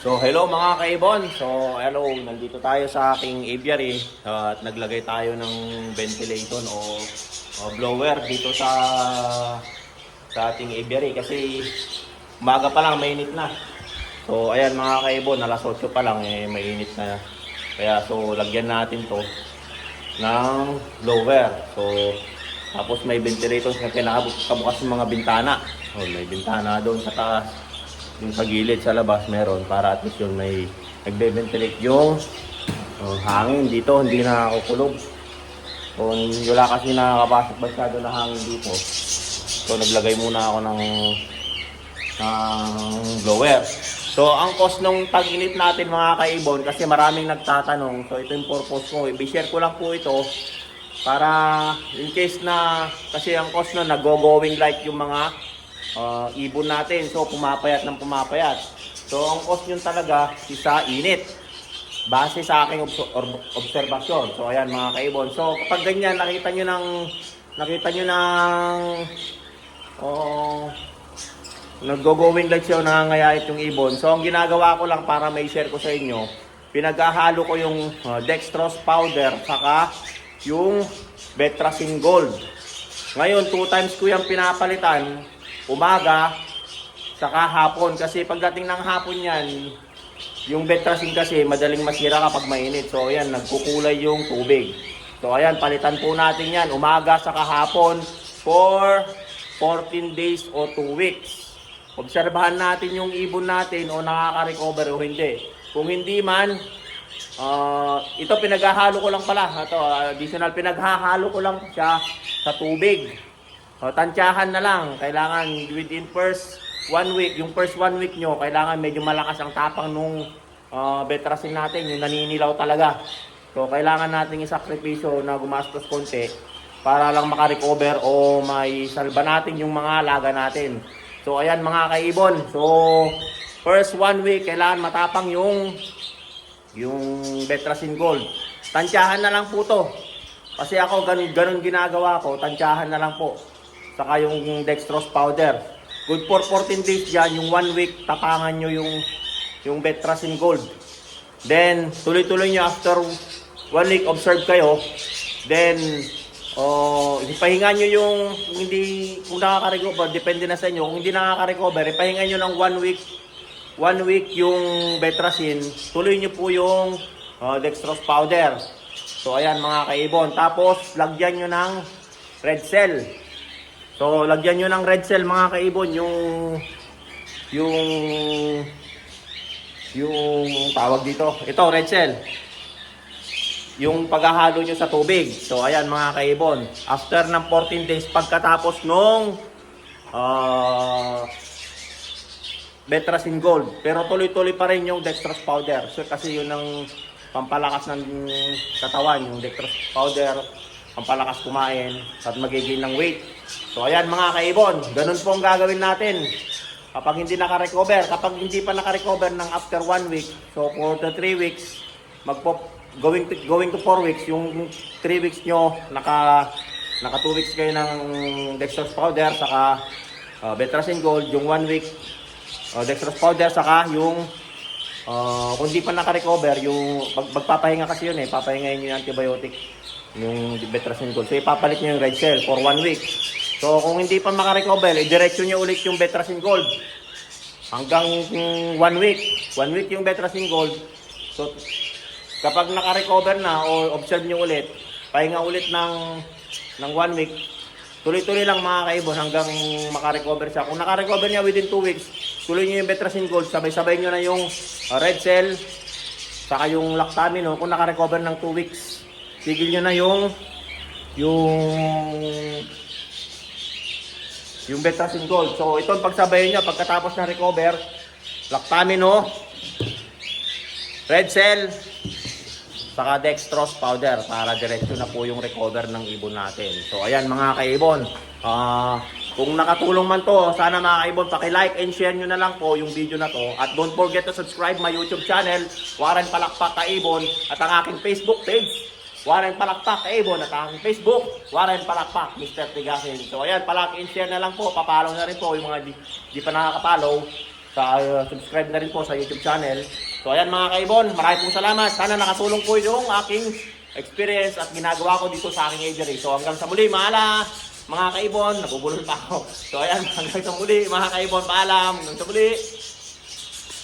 So hello mga kaibon. So hello, nandito tayo sa aking aviary uh, at naglagay tayo ng ventilation o, o blower dito sa sa ating aviary kasi umaga pa lang mainit na. So ayan mga kaibon, alas 8 pa lang eh mainit na. Kaya so lagyan natin to ng blower. So tapos may ventilators na kinakabukas ng mga bintana. Oh, may bintana doon sa taas yung sa gilid sa labas meron para at least yun may nagbe-ventilate. Yung uh, hangin dito hindi nakakukulog kung wala kasi nakakapasok masyado na hangin dito so naglagay muna ako ng ng blower. So ang cost ng tag-init natin mga kaibon kasi maraming nagtatanong. So ito yung purpose ko. I-share ko lang po ito para in case na kasi ang cost nun nag-going light yung mga uh, ibon natin. So, pumapayat ng pumapayat. So, ang cost yun talaga is sa init. Base sa aking obs- obserbasyon. So, ayan mga kaibon. So, kapag ganyan, nakita nyo ng, nakita nyo ng, oh, nag-going light siya, nangangayait yung ibon. So, ang ginagawa ko lang para may share ko sa inyo, pinaghahalo ko yung uh, dextrose powder, saka yung Betracin Gold. Ngayon, two times ko yung pinapalitan, umaga, saka hapon. Kasi pagdating ng hapon yan, yung Betracin kasi madaling masira kapag mainit. So ayan, nagkukulay yung tubig. So ayan, palitan po natin yan, umaga saka hapon for 14 days o 2 weeks. Obserbahan natin yung ibon natin o nakaka-recover o hindi. Kung hindi man, Ah, ito pinaghahalo ko lang pala. Ito, additional pinaghahalo ko lang siya sa tubig. O, tansyahan na lang. Kailangan within first one week, yung first one week nyo, kailangan medyo malakas ang tapang nung uh, betrasin natin, yung naninilaw talaga. So, kailangan natin isakripisyo na gumastos konti para lang makarecover o may salba natin yung mga alaga natin. So, ayan mga kaibon. So, first one week, kailangan matapang yung yung Betracin Gold. Tansyahan na lang po to. Kasi ako ganun, ganun ginagawa ko, tansyahan na lang po. Saka yung dextrose powder. Good for 14 days yan, yung one week, tapangan nyo yung, yung Betracin Gold. Then, tuloy-tuloy nyo after one week, observe kayo. Then, oh, ipahinga nyo yung hindi, kung nakaka-recover, depende na sa inyo. Kung hindi nakaka-recover, ipahinga nyo ng one week one week yung Betracin, tuloy nyo po yung uh, dextrose powder. So ayan mga kaibon. Tapos lagyan nyo ng red cell. So lagyan nyo ng red cell mga kaibon yung yung yung tawag dito. Ito red cell. Yung paghahalo nyo sa tubig. So ayan mga kaibon. After ng 14 days pagkatapos nung uh, Betracin Gold. Pero tuloy-tuloy pa rin yung dextrose powder. So, kasi yun ang pampalakas ng katawan, yung dextrose powder, pampalakas kumain, at magiging ng weight. So, ayan mga kaibon, ganun po ang gagawin natin. Kapag hindi naka-recover, kapag hindi pa naka-recover ng after 1 week, so for the 3 weeks, magpo going to, going to 4 weeks, yung 3 weeks nyo, naka, naka 2 weeks kayo ng dextrose powder, saka uh, Betracin Gold, yung 1 week, uh, dextrose powder saka yung uh, kung di pa naka-recover yung mag, magpapahinga kasi yun eh papahingayin yung antibiotic yung Betracin Gold. So ipapalit nyo yung red cell for one week. So kung hindi pa maka-recover eh, diretso nyo ulit yung Betracin Gold. Hanggang mm, one week. One week yung Betracin Gold. So kapag naka-recover na o observe nyo ulit pahinga ulit ng ng one week. Tuloy-tuloy lang mga kaibon hanggang makarecover siya. Kung nakarecover niya within 2 weeks, tuloy niyo yung Betracin Gold, sabay-sabay niyo na yung uh, red cell, saka yung lactamino. Kung nakarecover ng 2 weeks, tigil niyo na yung yung yung Betracin Gold. So ito ang pagsabayin niya pagkatapos na recover, lactamino, red cell, saka dextrose powder para diretso na po yung recover ng ibon natin. So ayan mga kaibon, ah kung nakatulong man to, sana mga kaibon, paki-like and share nyo na lang po yung video na to. At don't forget to subscribe my YouTube channel, Warren Palakpak Kaibon, at ang aking Facebook page, Warren Palakpak Kaibon, at ang Facebook, Warren Palakpak, Mr. Tigasin. So ayan, palaki and share na lang po, papalaw na rin po yung mga di, di pa nakakapalaw. Sa, uh, subscribe na rin po sa YouTube channel. So ayan mga kaibon, maraming pong salamat. Sana nakatulong po yung aking experience at ginagawa ko dito sa aking aviary. So hanggang sa muli, maala mga kaibon, nabubulol pa ako. So ayan, hanggang sa muli mga kaibon, paalam. Hanggang sa muli.